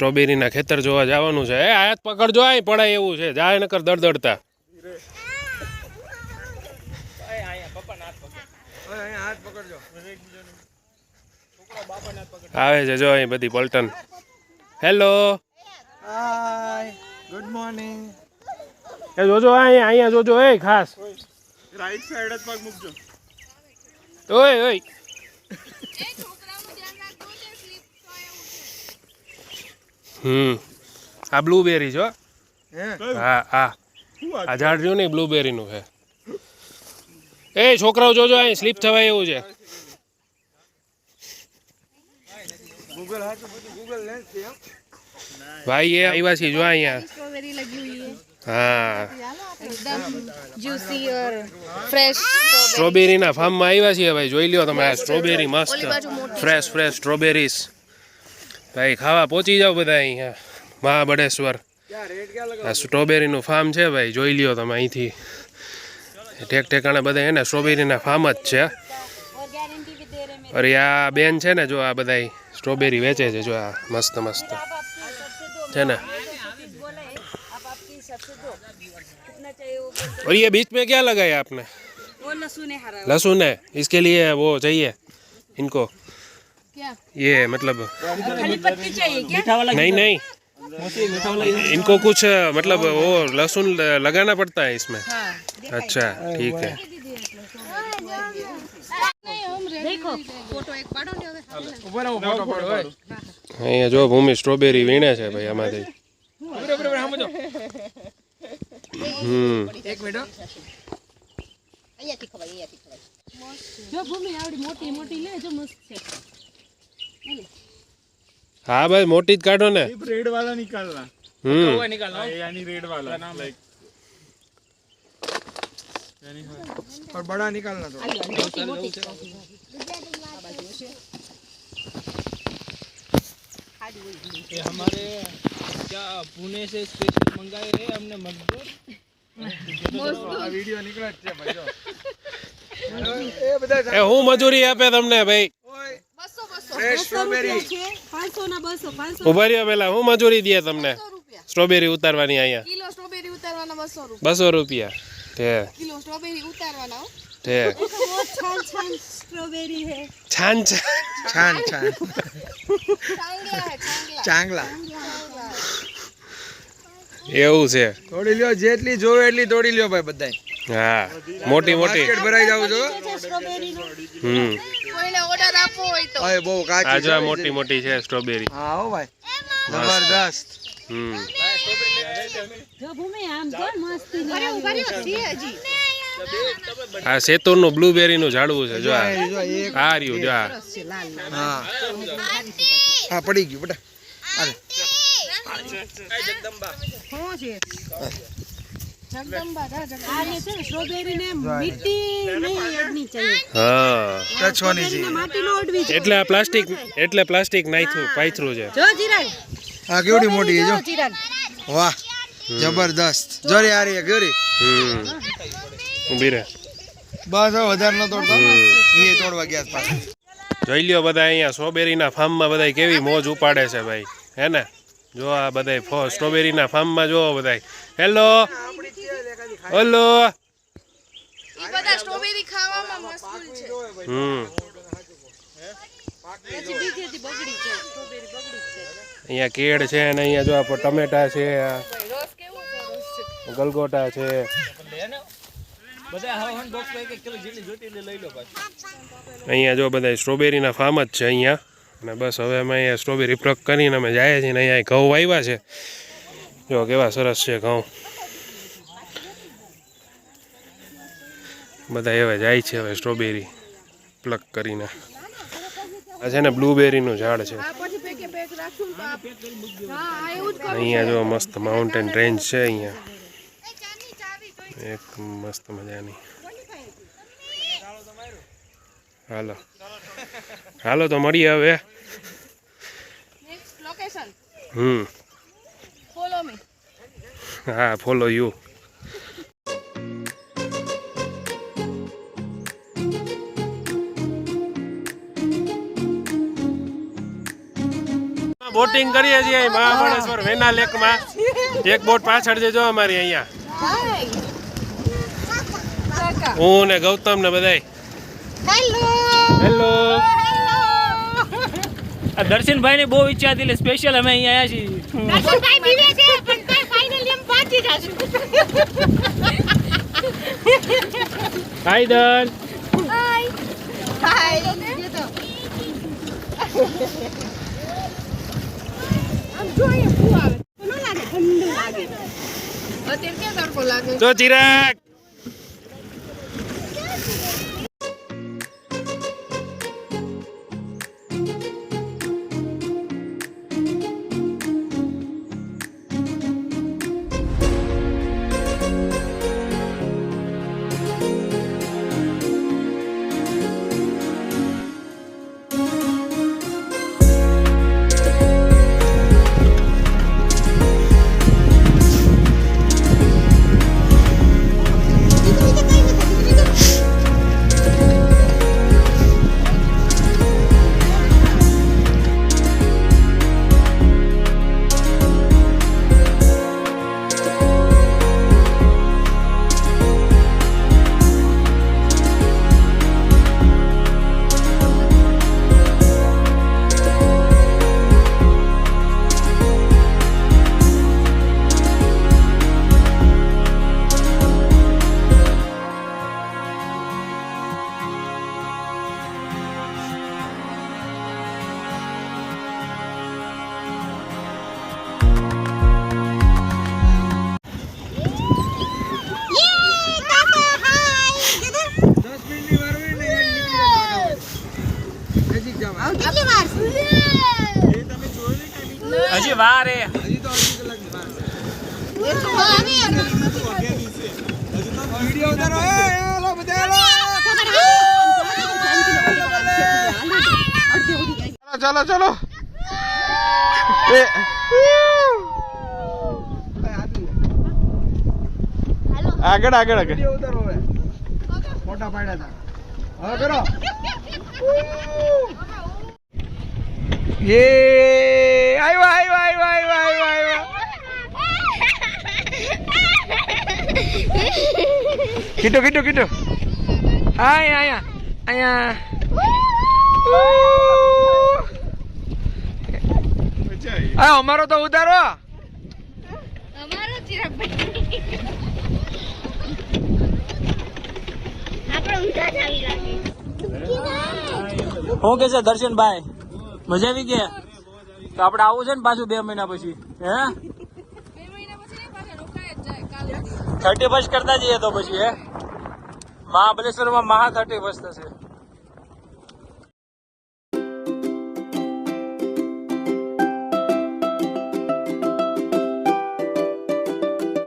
સ્ટ્રોબેરીના ખેતર જોવા જવાનું છે. એ હાથ પકડજો અહીં પડાય એવું છે. જાય નકર દડદડતા આવે છે જો અહીં બધી પલટન. હેલો. ગુડ મોર્નિંગ એ જોજો અહીંયા અહીંયા જોજો એ ખાસ. રાઈટ સાઈડ જ પગ મૂકજો. ઓય ઓય. હમ. આ બ્લુબેરી જો હા. હા? આ ઝાડ રહ્યું ને બ્લુબેરીનું છે. એ છોકરાઓ જોજો અહીં સ્લીપ થવાય એવું છે. ભાઈ એ આવ્યા છે જો અહીંયા. હા. સ્ટ્રોબેરીના ફાર્મમાં આવ્યા છીએ ભાઈ. જોઈ લ્યો તમે આ સ્ટ્રોબેરી મસ્ત. ફ્રેશ ફ્રેશ સ્ટ્રોબેરીઝ ભાઈ ખાવા પહોંચી જાઓ બધા અહીંયા મહાબળેશ્વર ક્યાં રેટ ક્યાં લગાવ આ સ્ટ્રોબેરીનું ફાર્મ છે ભાઈ જોઈ લ્યો તમે અહીંથી ઠેક ઠેકાણે બધા એને સ્ટ્રોબેરીના ફાર્મ જ છે और गारंटी भी दे रहे हैं અરે આ બેન છે ને જો આ બધા સ્ટ્રોબેરી વેચે છે જો આ મસ્ત મસ્ત आप आपकी सबसे दो છે ને बोला है आप आपकी सबसे दो कितना चाहिए वो बोल और ये बीच में क्या लगाया आपने वो लहसुन है हरा लहसुन है इसके लिए वो चाहिए इनको क्या ये मतलब खाली पत्ती चाहिए क्या नहीं नहीं इनको कुछ मतलब वो लहसुन ल- लगाना पड़ता है इसमें हाँ अच्छा ठीक है देखो फोटो एक पाड़ो ने હવે ઉપર આવો ફોટો પાડો હોય અહીંયા જો ભૂમિ સ્ટ્રોબેરી વીણે છે ભાઈ આમાંથી ઉપર ઉપર સમજો હમ એક મિનિટ જો ભૂમિ આવડી મોટી મોટી લે જો મસ્ત છે હા ભાઈ મોટી જ કાઢો ને रेड वाला निकालना હમ हाँ, यानी रेड वाला लाइक और बड़ा निकालना तो મોટી મોટી ये हमारे क्या पुणे से स्पेशल मंगाए हैं हमने मजदूर આ વિડિયો નીકળે જ છે ભાઈ જો એ બધા એ હું મજૂરી આપે તમને ભાઈ ઊભા રહ્યો પેલા હું મજૂરી દે તમને? સ્ટ્રોબેરી ઉતારવાની અહીંયા. કિલો સ્ટ્રોબેરી ઉતારવાના બસો રૂપિયા. બસો રૂપિયા. છે કિલો સ્ટ્રોબેરી ઉતારવાના હો. છાન છાન સ્ટ્રોબેરી હે છાન છાન. છાન છાન. ચાંગલા ચાંગલા. ચાંગલા. એવું છે. તોડી લ્યો જેટલી જોવે એટલી તોડી લ્યો ભાઈ બધાય. હા. મોટી મોટી. માર્કેટ ભરાઈ જાવ છો? હમ. કોઈને ઓર્ડર આપવો હોય તો. હવે બહુ કાચી આ જો મોટી મોટી છે સ્ટ્રોબેરી હા હો ભાઈ. જબરદસ્ત. હમ. જો ભૂમિ આમ જો મસ્તી ભરે ભરે છે હજી. આ સેતુરનું બ્લુબેરીનું ઝાડવું છે જો આ. આ જો એક આ રહ્યું જો આ. હા. હા પડી ગયું બેટા. હાલે. જગદંબા જા છે. એટલે આ પ્લાસ્ટિક એટલે પ્લાસ્ટિક નાખ્યું પાથરું છે. જો જીરાન હા કેવડી મોટી જો. વાહ જબરદસ્ત. જોરી આ રહી ગોરી હમ. ઊભી રહે બસ હવે વધારે ન તોડતો. એ તોડવા ગયા પાછા. જોઈ લ્યો બધા અહીંયા સ્ટ્રોબેરીના ફાર્મમાં બધા કેવી મોજ ઉપાડે છે ભાઈ. હે ને? જો આ બધા સ્ટ્રોબેરીના ફાર્મમાં જો બધા હેલો હેલો. ઈ બધા સ્ટ્રોબેરી ખાવામાં મસ્કુલ છે. હમ. હજી બીજી હજી બગડી છે. સ્ટ્રોબેરી બગડી છે. અહીંયા કેળ છે અને અહીંયા જો આ ટમેટા છે આ રસ કેવો છે ગલગોટા છે. બધા હવા બોક્સ એક એક કિલો જેટલી જોતી એટલે લઈ લો પાછું. અહીંયા જો બધા સ્ટ્રોબેરીના ફાર્મ જ છે અહીંયા. અને બસ હવે અમે અહીંયા સ્ટ્રોબેરી પ્રક કરીને અમે જઈએ છીએ ને અહીંયા ઘઉં વાવ્યા છે. જો કેવા સરસ છે ઘઉં. બધા એવા જાય છે હવે સ્ટ્રોબેરી પ્લક કરીને. આ છે ને બ્લુબેરીનું ઝાડ છે. અહીંયા જો મસ્ત માઉન્ટેન રેન્જ છે અહીંયા. એક મસ્ત મજાની. હાલો. હાલો તો મળીએ હવે. હમ. હા ફોલો યુ બોટિંગ કરીએ છીએ અહીં મહાબળેશ્વર વેના લેકમાં. એક બોટ પાછળ છે જો અમારી અહીંયા. હું ને ગૌતમ ને બધાય. હેલો આ દર્શનભાઈ ને બહુ ઈચ્છા હતી એટલે સ્પેશિયલ અમે અહીંયા આવ્યા છીએ. હાય દન જો ચિરાગ. દસ વાર છે વીડિયો ઉતારો એ. એ, બધા ચલો ચલો આગળ આગળ આગળ. વીડિયો ઉતારો હવે ફોટા પાડ્યા હતા હવે કરો યે આવ્યો આવ્યો આવ્યો આવ્યો આવ્યો કીટુ કીટુ કીટુ આયા આયા આયા આ અમારો તો ઉતારો હું કે છે દર્શનભાઈ? મજા આવી ગયા? તો આપણે આવું છે ને પાછું બે મહિના પછી. હે? થર્ટી ફર્સ્ટ કરતા જઈએ તો પછી હે? મહાબલેશ્વરમાં મહા થર્ટી ફર્સ્ટ થશે.